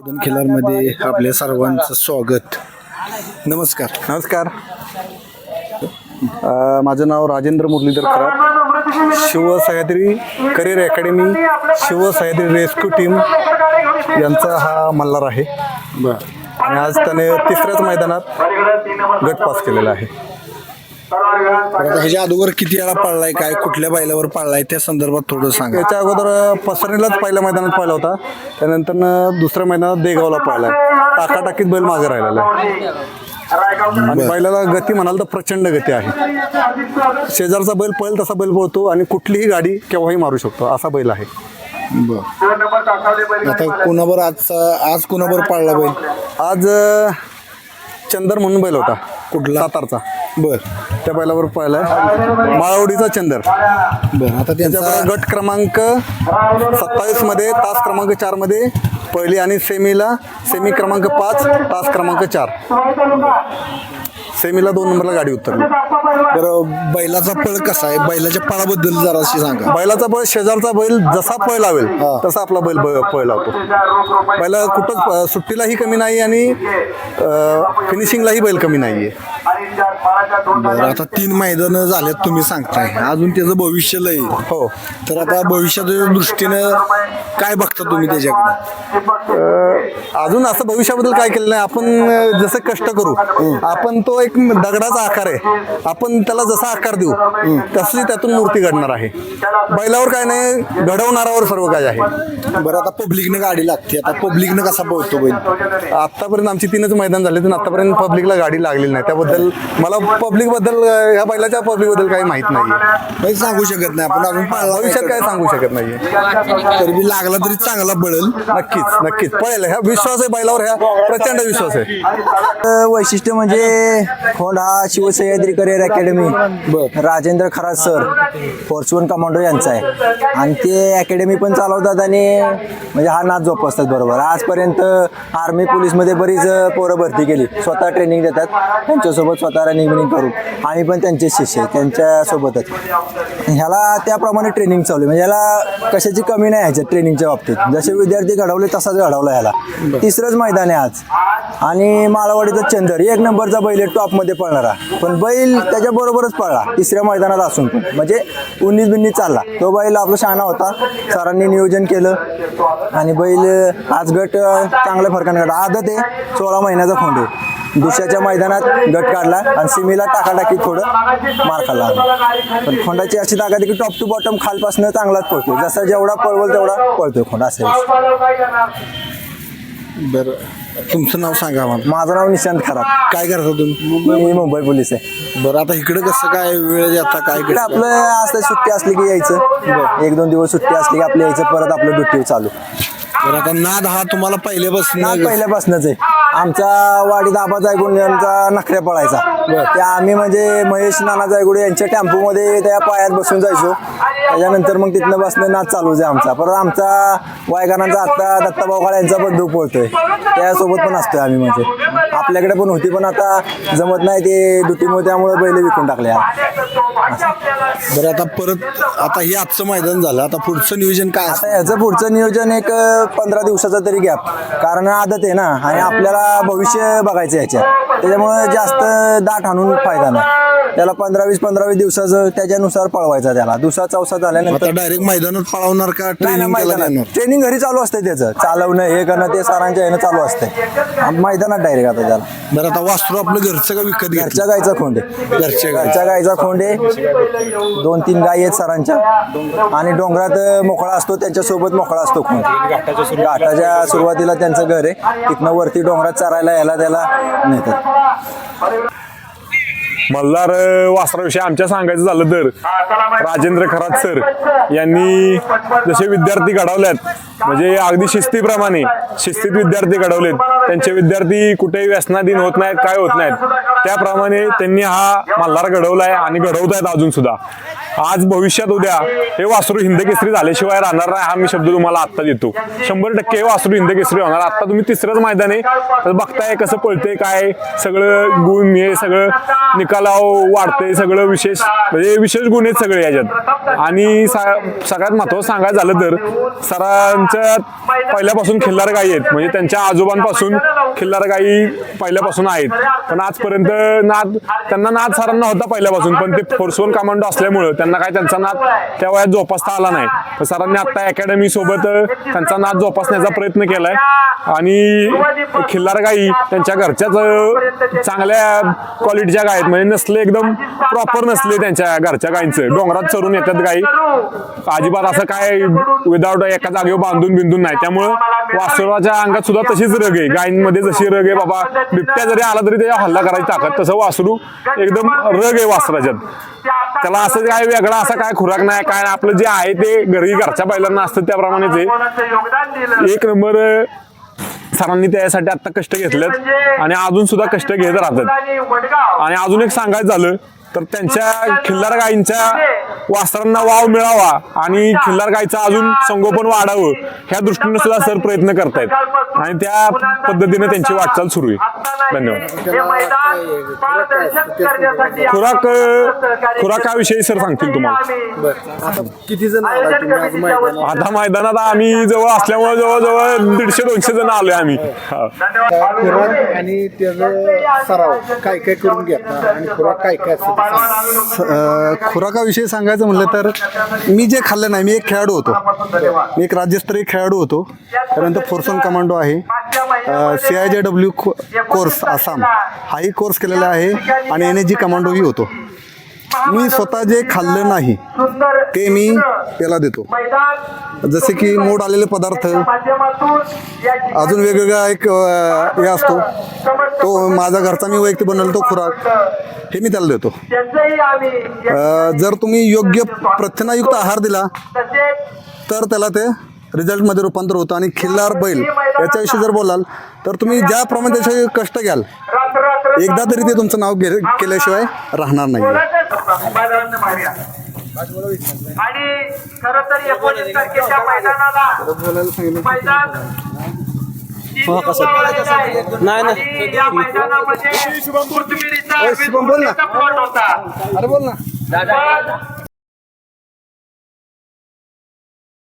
खिलारमध्ये आपल्या सर्वांचं स्वागत. नमस्कार. नमस्कार. अ, माझं नाव Rajendra Murlidhar Kharat. Shivsahyadri career academy Shivsahyadri rescue team यांचा हा मल्हार आहे. बर. आणि आज त्याने तिसऱ्याच मैदानात गट पास केलेला आहे. आता ह्याच्या अगोदर किती वेळा पाळलाय काय कुठल्या बैलावर पाळलाय त्या संदर्भात थोडं सांगा. याच्या अगोदर पसरणीलाच पहिल्या मैदानात पाहिला होता. त्यानंतर दुसऱ्या मैदानात देगावला पाहिला टाकाटाकीत बैल मागे राहिलेला आहे. आणि बैलाला गती म्हणाल तर प्रचंड गती आहे. शेजारचा बैल पळेल तसा बैल पळतो आणि कुठलीही गाडी केव्हाही मारू शकतो. असा बैल आहे. बर. आता कुणावर आजचा आज कुणावर पाळला बैल? आज चंदर म्हणून बैल होता. कुठला? सातारचा. बर. त्या बैलावर पाहिलाय माळवडीचा चंदर. बर आता त्यांचा त्याच्याबरोबर गट क्रमांक सत्तावीसमध्ये तास क्रमांक चारमध्ये पहिली आणि सेमीला सेमी क्रमांक पाच तास क्रमांक चार. सेमीला दोन नंबरला गाडी उतरली. बरं बैलाचा पळ कसा आहे? बैलाच्या पळाबद्दल जराशी सांगा. बैलाचा बैल शेजारचा बैल जसा पळ लावेल हा. तसा आपला बैल ब- पळ लावतो. बैला कुठं सुट्टीलाही कमी नाही आणि फिनिशिंगलाही बैल कमी नाहीये. बरं आता तीन मैदान झालेत तुम्ही सांगताय. अजून त्याचं भविष्य लय. आहे. हो. तर आता भविष्याच्या दृष्टीनं काय बघता तुम्ही त्याच्याकडे? अ, अजून असं भविष्याबद्दल काय केलं नाही. आपण अ, जसं कष्ट करू आपण तो एक दगडाचा आकार आहे. आपण त्याला जसा आकार देऊ तसली त्यातून मूर्ती घडणार आहे. बैलावर काय नाही घडवणारावर सर्व काय आहे. बरं आता पब्लिकनं गाडी लागते. आता पब्लिकनं कसा पळतो बैल? आतापर्यंत आमची तीनच मैदान झाले पण आतापर्यंत पब्लिकला गाडी लागलेली नाही. त्याबद्दल मला पब्लिकबद्दल ह्या बैलाच्या पब्लिकबद्दल काही माहीत नाहीये काही सांगू शकत नाही आपण. अजून पाळला भविष्यात काय सांगू शकत नाहीये. तरी बी लागला तरी चांगला पळेल नक्कीच नक्कीच. पळेल. ह्या विश्वास आहे बैलावर ह्या प्रचंड विश्वास आहे. वैशिष्ट्य म्हणजे खोंड हा Shivsahyadri career academy Rajendra Kharat sir fortune commando यांचा आहे. आणि ते अकॅडमी पण चालवतात आणि म्हणजे हा नाच जोपासतात बरोबर. आजपर्यंत आर्मी पोलीसमध्ये बरीच पोरं भरती केली. स्वतः ट्रेनिंग देतात. त्यांच्यासोबत स्वतः रनिंग बिनिंग करू. आम्ही पण त्यांचे शिष्य आहे त्यांच्यासोबतच. ह्याला त्याप्रमाणे ट्रेनिंग चालू आहे. म्हणजे ह्याला कशाची कमी नाही ह्याच्यात ट्रेनिंगच्या बाबतीत. जसे विद्यार्थी घडवले तसाच घडवला ह्याला. तिसरंच मैदान आहे आज. आणि माळवाडीचा चंदर एक नंबरचा बैल आहे टॉपमध्ये पळणारा. पण बैल त्याच्या बरोबरच पळला तिसऱ्या मैदानात असून पण. म्हणजे उन्नीस बिन्नीस चालला. तो बैल आपला शहाणा होता. सरांनी नियोजन केलं. आणि बैल आज गट चांगल्या फरकाने काढला आदत आहे सोळा महिन्याचा खोंड आहे. दुसऱ्याच्या मैदानात गट काढला आणि सिमीला टाकाटाकी थोडं मार खाल्ला. पण खोंडाची अशी ताकद आहे की टॉप टू बॉटम खालपासनं चांगलाच पळतो जसा जेवढा पळवल तेवढा पळतोय खोंड असं आहे. बरं. तुमचं नाव सांगा मला माझं नाव निशांत खराब. काय करता तुम्ही? मी मुंबई पोलीस आहे. बरं आता इकडे कसं काय वेळ आता काय इकडे? आपलं असं सुट्टी असली की यायचं. एक दोन दिवस सुट्टी असली की आपलं यायचं परत आपलं ड्युटी चालू. बरं आता नाद हा तुम्हाला पहिल्यापासून ना पहिल्यापासूनच आहे. आमचा वाडी दाबा जायगुड यांचा नखऱ्या पळायचा. त्या आम्ही म्हणजे महेश नाना जायगुडे यांच्या टेम्पोमध्ये त्या पायात बसून जायचो. त्याच्यानंतर मग तिथनं बसणं नाच चालूच आहे आमचा. परत आमचा वायगानांचा आत्ता दत्ताभाऊ काळे यांचा बंदूक पळतोय त्यासोबत पण असतोय आम्ही म्हणजे. आपल्याकडे पण होती पण आता जमत नाही ते ड्युटीमुळे त्यामुळे बैल विकून टाकले बरं आता परत आता हे आजचं मैदान झालं. आता पुढचं नियोजन काय असतं? आता याचं पुढचं नियोजन एक पंधरा दिवसाचा तरी गॅप कारण आदत आहे ना. आणि आपल्याला भविष्य बघायचं याच्यात. त्याच्यामुळे जास्त दाट आणून फायदा नाही. त्याला पंधरा वीस पंधरा वीस दिवसाचं त्याच्यानुसार पळवायचा त्याला. दुसरा चौसा झाल्यानंतर डायरेक्ट मैदानात पळवणार का? ट्रेनिंग ट्रेनिंग घरी चालू असते त्याचं. चालवणं हे करणं ते सरांच्या ह्यानं चालू असते मैदानात डायरेक्ट आता त्याला. बरं आता वास्तू आपलं घरचं का विकत घरच्या गायचा खोंड. घरच्या. घरच्या गायचा खोंड. आहे दोन तीन गायी आहेत सरांच्या. आणि डोंगरात मोकळा असतो त्यांच्यासोबत मोकळा असतो खोंड. घाटाच्या सुरुवातीला त्यांचं घर आहे. तिथनं वरती डोंगरात चरायला यायला त्याला नेतात. मल्हार वासराविषयी आमच्या सांगायचं झालं तर राजेंद्र खरात सर यांनी जसे विद्यार्थी घडवल्यात म्हणजे अगदी शिस्तीप्रमाणे शिस्तीत विद्यार्थी घडवलेत त्यांचे विद्यार्थी कुठेही व्यसनाधीन होत नाहीत काय होत नाहीत. त्याप्रमाणे त्यांनी हा मल्हार घडवलाय आणि घडवत आहेत अजून सुद्धा. आज भविष्यात उद्या हे वासरू हिंदकेसरी झाल्याशिवाय राहणार नाही हा मी शब्द तुम्हाला आत्ता देतो. शंभर टक्के हे वासरू हिंदकेसरी होणार. आता तुम्ही तिसरंच मैदान आहे तर बघताय कसं पळते काय सगळं गुण हे सगळं निकालाव वाढते सगळं विशेष म्हणजे विशेष गुण आहेत सगळे याच्यात. आणि सा- सगळ्यात महत्वाचं सांगायचं झालं तर सरांच्या पहिल्यापासून खिल्लार गायी आहेत. म्हणजे त्यांच्या आजोबांपासून खिल्लार गायी पहिल्यापासून आहेत. पण आजपर्यंत नाद त्यांना नाद सरांना होता पहिल्यापासून पण ते फोर्सवन कमांडो असल्यामुळं त्यांना काय त्यांचा नाद त्या वयात जोपासता आला नाही. तर सरांनी आता अकॅडमी सोबत त्यांचा नाद जोपासण्याचा प्रयत्न केलाय. आणि खिल्लार गाई त्यांच्या घरच्याच चांगल्या क्वालिटीच्या गायत म्हणजे नसले एकदम प्रॉपर नसले त्यांच्या घरच्या गायींचं डोंगरात चरून येतात गायी अजिबात असं काय विदाऊट एका जागेवर बांधून बिंदून नाही. त्यामुळं वासुराच्या अंगात सुद्धा तशीच रग आहे. गायींमध्ये जशी रग आहे बाबा बिबट्या जरी आला तरी त्याच्या हल्ला करायची ताकद. तसं वासरू एकदम रग आहे वासराच्यात. त्याला असं काय वेगळा असा काय खुराक नाही. काय आपलं जे आहे ते घरी घरच्या बैलांना असतं त्याप्रमाणेच आहे. एक नंबर सरांनी त्यासाठी आता कष्ट घेतलेत. आणि अजून सुद्धा कष्ट घेत राहतात. आणि अजून एक सांगायचं झालं तर त्यांच्या खिल्लार गायींच्या वासरांना वाव मिळावा आणि खिल्लार गायीचं अजून संगोपन वाढावं ह्या दृष्टीने सुद्धा सर प्रयत्न करतायत. आणि त्या पद्धतीने त्यांची वाटचाल सुरू आहे. धन्यवाद. खुराक खुराकाविषयी सर सांगतील तुम्हाला. आता किती जण आता मैदानात आम्ही जवळ असल्यामुळे जवळजवळ दीडशे दोनशे जण आलोय आम्ही. खुराक आणि त्याचं सराव काय काय करून घेता आणि खुराक काय काय असतं खुराकाविषयी सांगायचं म्हणलं तर मी जे खाल्लं नाही मी एक खेळाडू होतो. मी एक राज्यस्तरीय खेळाडू होतो. त्यानंतर फोर्सन कमांडो आहे. C I J W course Assam. हाही कोर्स केलेला आहे आणि एन एच जी कमांडोही होतो. मी स्वतः जे खाल्लं नाही ते मी त्याला देतो. जसे की मोड आलेले पदार्थ अजून वेगवेगळा एक हे असतो. तो माझा घरचा मी वैयक्तिक बनवला तो खुराक हे मी त्याला देतो. जर तुम्ही योग्य प्रथिनायुक्त आहार दिला तर त्याला ते रिझल्टमध्ये रूपांतर होतं. आणि खिल्लार बैल याच्याविषयी जर बोलाल तर तुम्ही ज्याप्रमाणे त्याचे कष्ट घ्याल एकदा तरी ते तुमचं नाव घे केल्याशिवाय राहणार नाही आणि खर तर एकोणीस तारखेच्या मैदानाला मैदान नाही नाही. या मैदानामध्ये शुभम होता. अरे बोल ना.